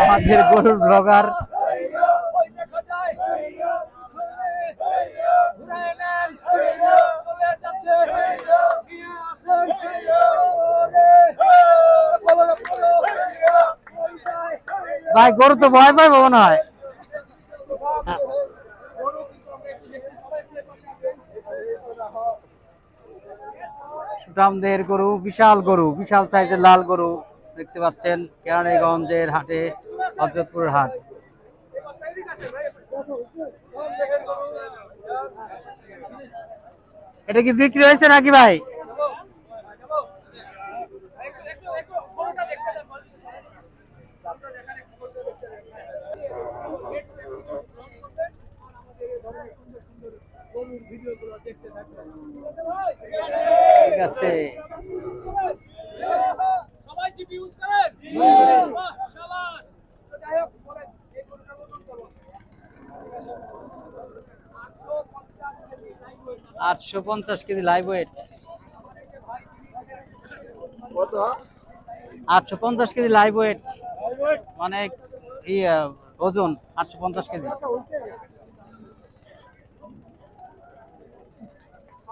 আমাদের গরুর ব্লগার ভাই গরু তো ভয় পাইবো মনে হয়। সুঠামদের গরু বিশাল গরু বিশাল সাইজের লাল গরু দেখতে পাচ্ছেন কেরানীগঞ্জের হাটে হজরতপুরের হাট এটা কি বিক্রি হয়েছে নাকি ভাই আছে সবাই কত আটশো পঞ্চাশ কেজি লাইভ ওয়েট কত? আটশো পঞ্চাশ কেজি লাইভ ওয়েট মানে ওজন আটশো পঞ্চাশ কেজি।